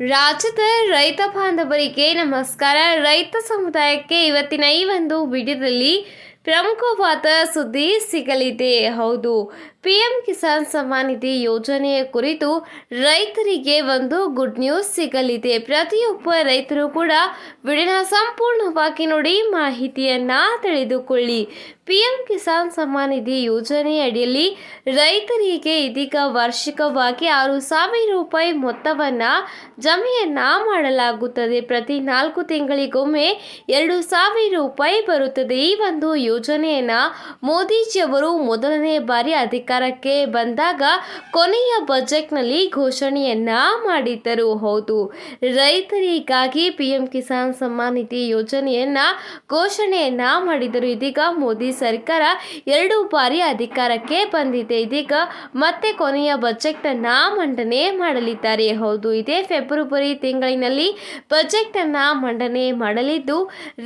ರಾಜ್ಯದ ರೈತ ಬಾಂಧವರಿಗೆ ನಮಸ್ಕಾರ. ರೈತ ಸಮುದಾಯಕ್ಕೆ ಇವತ್ತಿನ ಈ ಒಂದು ವಿಡಿಯೋದಲ್ಲಿ ಪ್ರಮುಖವಾದ ಸುದ್ದಿ ಸಿಗಲಿದೆ. ಹೌದು ಪಿ ಎಂ ಕಿಸಾನ್ ಸಮ್ಮಾನ್ ನಿಧಿ ಯೋಜನೆಯ ಕುರಿತು ರೈತರಿಗೆ ಒಂದು ಗುಡ್ ನ್ಯೂಸ್ ಸಿಗಲಿದೆ. ಪ್ರತಿಯೊಬ್ಬ ರೈತರು ಕೂಡ ವಿಡಿಯೋನ ಸಂಪೂರ್ಣವಾಗಿ ನೋಡಿ ಮಾಹಿತಿಯನ್ನ ತಿಳಿದುಕೊಳ್ಳಿ. ಪಿಎಂ ಕಿಸಾನ್ ಸಮ್ಮಾನ್ ನಿಧಿ ಯೋಜನೆಯಡಿಯಲ್ಲಿ ರೈತರಿಗೆ ಇದೀಗ ವಾರ್ಷಿಕವಾಗಿ ಆರು ಸಾವಿರ ರೂಪಾಯಿ ಮೊತ್ತವನ್ನ ಜಮೆಯನ್ನ ಮಾಡಲಾಗುತ್ತದೆ. ಪ್ರತಿ ನಾಲ್ಕು ತಿಂಗಳಿಗೊಮ್ಮೆ ಎರಡು ಸಾವಿರ ರೂಪಾಯಿ ಬರುತ್ತದೆ. ಈ ಒಂದು ಯೋಜನೆಯನ್ನ ಮೋದಿಜಿಯವರು ಮೊದಲನೇ ಬಾರಿ ಅಧಿಕಾರಕ್ಕೆ ಬಂದಾಗ ಕೊನೆಯ ಬಜೆಟ್ನಲ್ಲಿ ಘೋಷಣೆಯನ್ನ ಮಾಡಿದ್ದರು. ಹೌದು, ರೈತರಿಗಾಗಿ ಪಿ ಎಂ ಕಿಸಾನ್ ಸಮ್ಮಾನ್ ನಿಧಿ ಯೋಜನೆಯನ್ನ ಘೋಷಣೆಯನ್ನ ಮಾಡಿದರು ಇದೀಗ ಮೋದಿ ಸರ್ಕಾರ ಎರಡು ಬಾರಿ ಅಧಿಕಾರಕ್ಕೆ ಬಂದಿದೆ. ಇದೀಗ ಮತ್ತೆ ಕೊನೆಯ ಬಜೆಟ್ ಮಂಡನೆ ಮಾಡಲಿದ್ದಾರೆ. ಹೌದು, ಇದೇ ಫೆಬ್ರವರಿ ತಿಂಗಳಿನಲ್ಲಿ ಬಜೆಟ್ ಮಂಡನೆ ಮಾಡಲಿದ್ದು,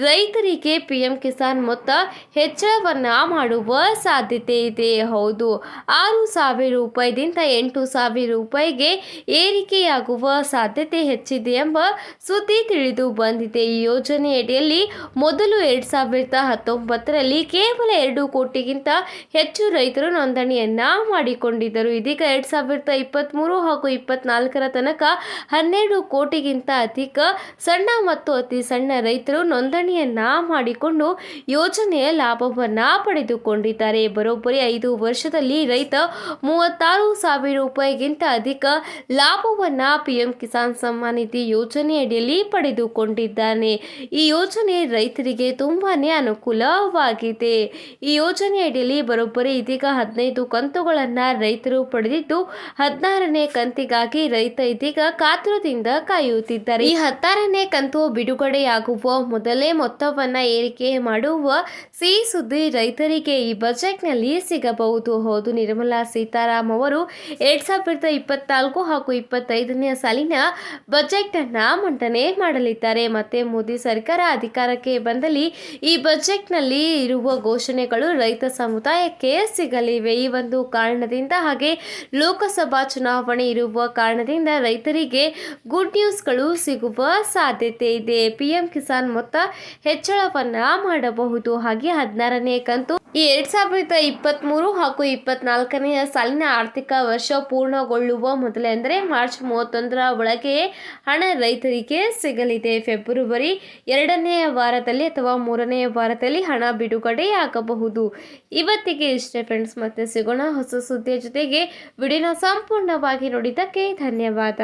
ರೈತರಿಗೆ ಪಿ ಎಂ ಕಿಸಾನ್ ಮೊತ್ತ ಹೆಚ್ಚಳವನ್ನ ಮಾಡುವ ಸಾಧ್ಯತೆ ಇದೆ. ಹೌದು ಆರು ಸಾವಿರ ರೂಪಾಯಿದಿಂದ ಎಂಟು ಸಾವಿರ ರೂಪಾಯಿಗೆ ಏರಿಕೆಯಾಗುವ ಸಾಧ್ಯತೆ ಹೆಚ್ಚಿದೆ ಎಂಬ ಸುದ್ದಿ ತಿಳಿದು ಬಂದಿದೆ. ಈ ಯೋಜನೆಯಡಿಯಲ್ಲಿ ಮೊದಲು ಎರಡು ಸಾವಿರದ ಹತ್ತೊಂಬತ್ತರಲ್ಲಿ ಕೇವಲ ಎರಡು ಕೋಟಿಗಿಂತ ಹೆಚ್ಚು ರೈತರು ನೋಂದಣಿಯನ್ನ ಮಾಡಿಕೊಂಡಿದ್ದರು. ಇದೀಗ ಎರಡು ಸಾವಿರದ ಇಪ್ಪತ್ತ್ಮೂರು ಹಾಗೂ ಇಪ್ಪತ್ನಾಲ್ಕರ ತನಕ ಹನ್ನೆರಡು ಕೋಟಿಗಿಂತ ಅಧಿಕ ಸಣ್ಣ ಮತ್ತು ಅತಿ ಸಣ್ಣ ರೈತರು ನೋಂದಣಿಯನ್ನ ಮಾಡಿಕೊಂಡು ಯೋಜನೆಯ ಲಾಭವನ್ನ ಪಡೆದುಕೊಂಡಿದ್ದಾರೆ. ಬರೋಬ್ಬರಿ ಐದು ವರ್ಷದಲ್ಲಿ ರೈತ ಮೂವತ್ತಾರು ಸಾವಿರ ರೂಪಾಯಿಗಿಂತ ಅಧಿಕ ಲಾಭವನ್ನ ಪಿಎಂ ಕಿಸಾನ್ ಸಮ್ಮಾನ್ ನಿಧಿ ಯೋಜನೆಯಡಿಯಲ್ಲಿ ಪಡೆದುಕೊಂಡಿದ್ದಾನೆ. ಈ ಯೋಜನೆ ರೈತರಿಗೆ ತುಂಬಾನೇ ಅನುಕೂಲವಾಗಿದೆ. ಈ ಯೋಜನೆಯಡಿಯಲ್ಲಿ ಬರೋಬ್ಬರಿ ಇದೀಗ ಹದಿನೈದು ಕಂತುಗಳನ್ನು ರೈತರು ಪಡೆದಿದ್ದು, ಹದಿನಾರನೇ ಕಂತಿಗಾಗಿ ರೈತ ಇದೀಗ ಕಾತುರದಿಂದ ಕಾಯುತ್ತಿದ್ದಾರೆ. ಈ ಹತ್ತಾರನೇ ಕಂತು ಬಿಡುಗಡೆಯಾಗುವ ಮೊದಲೇ ಮೊತ್ತವನ್ನು ಏರಿಕೆ ಮಾಡುವ ಸಿಹಿ ಸುದ್ದಿ ರೈತರಿಗೆ ಈ ಬಜೆಟ್ನಲ್ಲಿ ಸಿಗಬಹುದು. ಹೌದು ನಿರ್ಮಲಾ ಸೀತಾರಾಮ್ ಅವರು ಎರಡ್ ಸಾವಿರದ ಇಪ್ಪತ್ನಾಲ್ಕು ಹಾಗೂ ಇಪ್ಪತ್ತೈದನೇ ಸಾಲಿನ ಬಜೆಟ್ ಅನ್ನ ಮಂಡನೆ ಮಾಡಲಿದ್ದಾರೆ. ಮತ್ತೆ ಮೋದಿ ಸರ್ಕಾರ ಅಧಿಕಾರಕ್ಕೆ ಬಂದಲ್ಲಿ ಈ ಬಜೆಟ್ನಲ್ಲಿ ಇರುವ ಘೋಷಣೆಗಳು ರೈತ ಸಮುದಾಯಕ್ಕೆ ಸಿಗಲಿವೆ. ಈ ಒಂದು ಕಾರಣದಿಂದ ಹಾಗೆ ಲೋಕಸಭಾ ಚುನಾವಣೆ ಇರುವ ಕಾರಣದಿಂದ ರೈತರಿಗೆ ಗುಡ್ ನ್ಯೂಸ್ಗಳು ಸಿಗುವ ಸಾಧ್ಯತೆ ಇದೆ. ಪಿಎಂ ಕಿಸಾನ್ ಮೊತ್ತ ಹೆಚ್ಚಳವನ್ನ ಮಾಡಬಹುದು. ಹಾಗೆ ಹದಿನಾರನೇ ಕಂತು ಈ ಎರಡ್ ಸಾವಿರದ ಇಪ್ಪತ್ತ್ಮೂರು ಹಾಗೂ ಇಪ್ಪತ್ನಾಲ್ಕನೆಯ ಸಾಲಿನ ಆರ್ಥಿಕ ವರ್ಷ ಪೂರ್ಣಗೊಳ್ಳುವ ಮೊದಲೇ ಅಂದರೆ ಮಾರ್ಚ್ ಮೂವತ್ತೊಂದರ ಒಳಗೆ ಹಣ ರೈತರಿಗೆ ಸಿಗಲಿದೆ. ಫೆಬ್ರವರಿ ಎರಡನೆಯ ವಾರದಲ್ಲಿ ಅಥವಾ ಮೂರನೆಯ ವಾರದಲ್ಲಿ ಹಣ ಬಿಡುಗಡೆಯಾಗಬಹುದು. ಇವತ್ತಿಗೆ ಇಷ್ಟೇ ಫ್ರೆಂಡ್ಸ್, ಮತ್ತೆ ಸಿಗೋಣ ಹೊಸ ಸುದ್ದಿಯ ಜೊತೆಗೆ. ವಿಡಿಯೋನ ಸಂಪೂರ್ಣವಾಗಿ ನೋಡಿದ್ದಕ್ಕೆ ಧನ್ಯವಾದ.